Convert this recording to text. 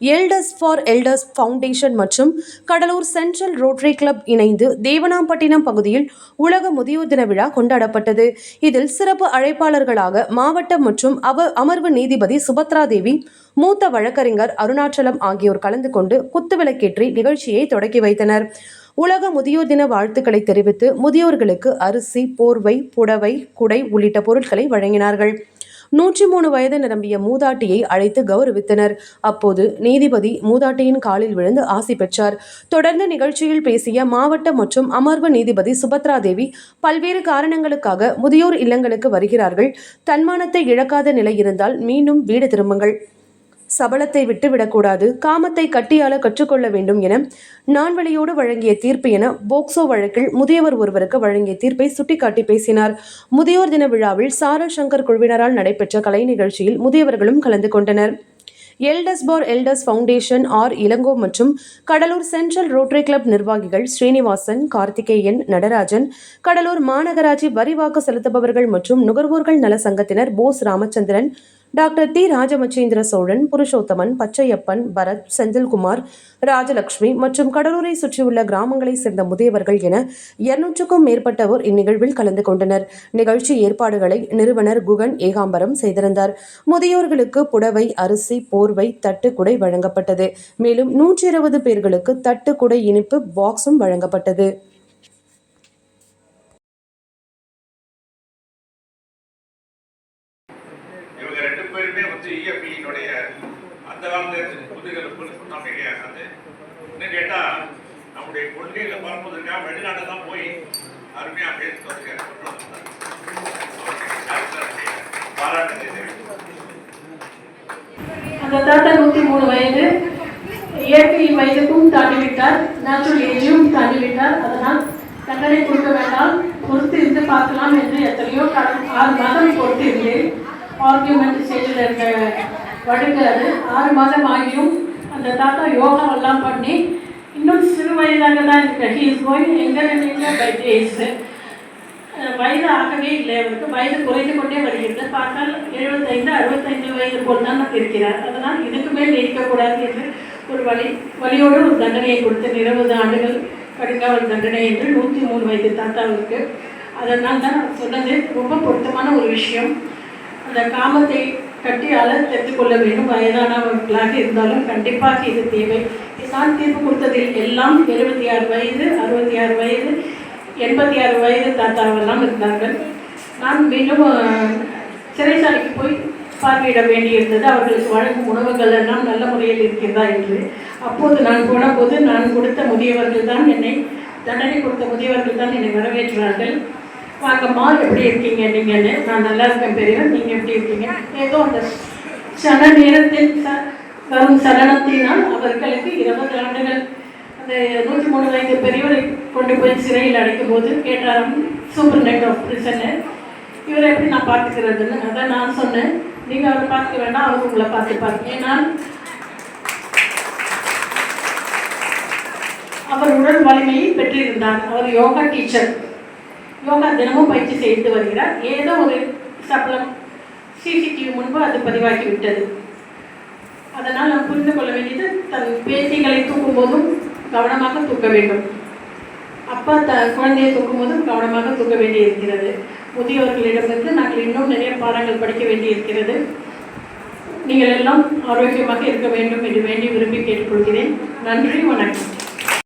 Elders for elders foundation மற்றும் Cuddalore central rotary club இணைந்து தேவனாம்பட்டினம் பகுதியில் உலக முதியோர் தின விழா கொண்டாடப்பட்டது. இதில் சிறப்பு அழைப்பாளர்களாக மாவட்டம் மற்றும் அவ அமர்வு நீதிபதி சுபத்ரா தேவி மூத்த வழக்கறிஞர் அருணாச்சலம் ஆகியோர் கலந்து கொண்டு குத்துவிளக்கேற்றி நிகழ்ச்சியை தொடக்கி வைத்தனர். உலக முதியோர் தின வாழ்த்துக்களை தெரிவித்து முதியோர்களுக்கு அரிசி போர்வை புடவை குடை உள்ளிட்ட பொருட்களை வழங்கினார்கள். நூற்றி மூணு வயது நிரம்பிய மூதாட்டியை அழைத்து கௌரவித்தனர். அப்போது நீதிபதி மூதாட்டியின் காலில் விழுந்து ஆசி பெற்றார். தொடர்ந்து நிகழ்ச்சியில் பேசிய மாவட்ட மற்றும் அமர்வு நீதிபதி சுபத்ரா தேவி பல்வேறு காரணங்களுக்காக முதியோர் இல்லங்களுக்கு வருகிறார்கள். தன்மானத்தை இழக்காத நிலை இருந்தால் மீண்டும் வீடு திரும்புங்கள். சபலத்தை விட்டுவிடக்கூடாது காமத்தை கட்டியால கற்றுக்கொள்ள வேண்டும் என நான்வழியோடு வழங்கிய தீர்ப்பு என போக்சோ வழக்கில் முதியவர் ஒருவருக்கு வழங்கிய தீர்ப்பை சுட்டிக்காட்டி பேசினார். முதியோர் தின விழாவில் சாரல் சங்கர் குழுவினரால் நடைபெற்ற கலை நிகழ்ச்சியில் முதியவர்களும் கலந்து கொண்டனர். Elders for elders foundation R Ilango மற்றும் கடலூர் சென்ட்ரல் ரோட்டரி கிளப் நிர்வாகிகள் ஸ்ரீனிவாசன் கார்த்திகேயன் நடராஜன் கடலூர் மாநகராட்சி வரி வாக்கு செலுத்துபவர்கள் மற்றும் நுகர்வோர்கள் நல சங்கத்தினர் போஸ் ராமச்சந்திரன் டாக்டர் டி. ராஜமச்சேந்திர சோழன் புருஷோத்தமன் பச்சையப்பன் பரத் செந்தில்குமார் ராஜலட்சுமி மற்றும் கடலூரை சுற்றியுள்ள கிராமங்களைச் சேர்ந்த முதியவர்கள் என இருநூற்றுக்கும் மேற்பட்டோர் இந்நிகழ்வில் கலந்து கொண்டனர். நிகழ்ச்சி ஏற்பாடுகளை நிறுவனர் குகன் ஏகாம்பரம் செய்திருந்தார். முதியோர்களுக்கு புடவை அரிசி போர்வை தட்டு குடை வழங்கப்பட்டது. மேலும் நூற்றி இருபது பேர்களுக்கு தட்டு குடை இனிப்பு பாக்ஸும் வழங்கப்பட்டது. பேருமே வந்து இஎஃபியினுடைய அந்த காலத்தில் கொள்கைகள் சொன்னா கிடையாது என்ன கேட்டால் நம்முடைய கொள்கைகளை பரப்புவதற்காக வெளிநாடு தான் போய் அருமையாக பேசிட்டு வந்திருக்காரு பாராட்டு அந்த தாத்தா நூற்றி மூணு வயது இயற்கை வயதுக்கும் தாண்டிவிட்டார் நேச்சுரல் ஏஜும் தாண்டிவிட்டார். அதனால் தண்டனை கொடுக்க வேண்டாம் பொறுத்து இருந்து பார்க்கலாம் என்று எத்தனையோ ஆறு மாதம் பொறுத்து இருந்தேன் ஆர்கியூமெண்ட் ஸ்டேஜில் இருக்க வழக்கு ஆறு மாதம் ஆகியும் அந்த தாத்தா யோகாவெல்லாம் பண்ணி இன்னும் சிறு வயதாக தான் இருக்க. He is going younger younger by days வயது ஆகவே இல்லை அவருக்கு. வயது குறைந்து கொண்டே வருகிறது. பார்த்தால் எழுபத்தைந்து அறுபத்தைந்து வயது போல் தான் இருக்கிறார். அதனால் இதுக்கு மேல் நீடிக்கக்கூடாது என்று ஒரு வழி வழியோடு ஒரு தண்டனையை கொடுத்து இருபது ஆண்டுகள் கடுங்காவல் தண்டனை என்று நூற்றி மூணு வயது தாத்தாவிற்கு அதனால் தான் சொன்னது ரொம்ப பொருத்தமான ஒரு விஷயம். அந்த காமத்தை கட்டியால் தெரிந்து கொள்ள வேண்டும். வயதானவர்களாக இருந்தாலும் கண்டிப்பாக இது தேவை. நான் தீர்ப்பு கொடுத்ததில் எல்லாம் எழுபத்தி ஆறு வயது அறுபத்தி ஆறு வயது எண்பத்தி ஆறு வயது தாத்தாவெல்லாம் இருந்தார்கள். நான் மீண்டும் சிறைச்சாலைக்கு போய் பார்வையிட வேண்டியிருந்தது. அவர்களுக்கு வழங்கும் உணவுகள் எல்லாம் நல்ல முறையில் இருக்கிறதா என்று. அப்போது நான் போனபோது நான் கொடுத்த முதியவர்கள் தான் என்னை தண்டனை கொடுத்த முதியவர்கள் தான் என்னை வரவேற்றார்கள். வாங்கம்மா எப்படி இருக்கீங்க நீங்கன்னு? நான் நல்லா இருக்கேன் பெரியவர் நீங்கள் எப்படி இருக்கீங்க? ஏதோ அந்த சன நேரத்தில் ச- வரும் சரணத்தினால் அவர்களுக்கு இருபது ஆண்டுகள். அந்த நூற்றி மூணு வயது பெரியவரை கொண்டு போய் சிறையில் அடைக்கும் போது கேட்டாராம் சூப்பர் நெட் ஆஃப் பிரிசனு இவரை எப்படி நான் பார்த்துக்கிறதுன்னு? அதான் நான் சொன்னேன். நீங்கள் அவரை பார்த்துக்க வேண்டாம் அவர் உங்களை பார்த்துப்பார். ஏன்னா அவர் உடல் வலிமையை பெற்றிருந்தார். அவர் யோகா டீச்சர். யோகா தினமும் பயிற்சி செய்து வருகிறார். ஏதோ ஒரு சபலம் சிசிடிவி முன்பு அது பதிவாகி விட்டது அதனால் நாம் புரிந்து கொள்ள வேண்டியது தன் பேத்திகளை தூக்கும் போதும் கவனமாக தூக்க வேண்டும். அப்பா த குழந்தையை தூக்கும் போதும் கவனமாக தூக்க வேண்டி இருக்கிறது முதியவர்களிடமிருந்து நாங்கள் இன்னும் நிறைய பாடங்கள் படிக்க வேண்டி இருக்கிறது நீங்கள் எல்லாம் ஆரோக்கியமாக இருக்க வேண்டும் என்று வேண்டி விரும்பி கேட்டுக்கொள்கிறேன். நன்றி வணக்கம்.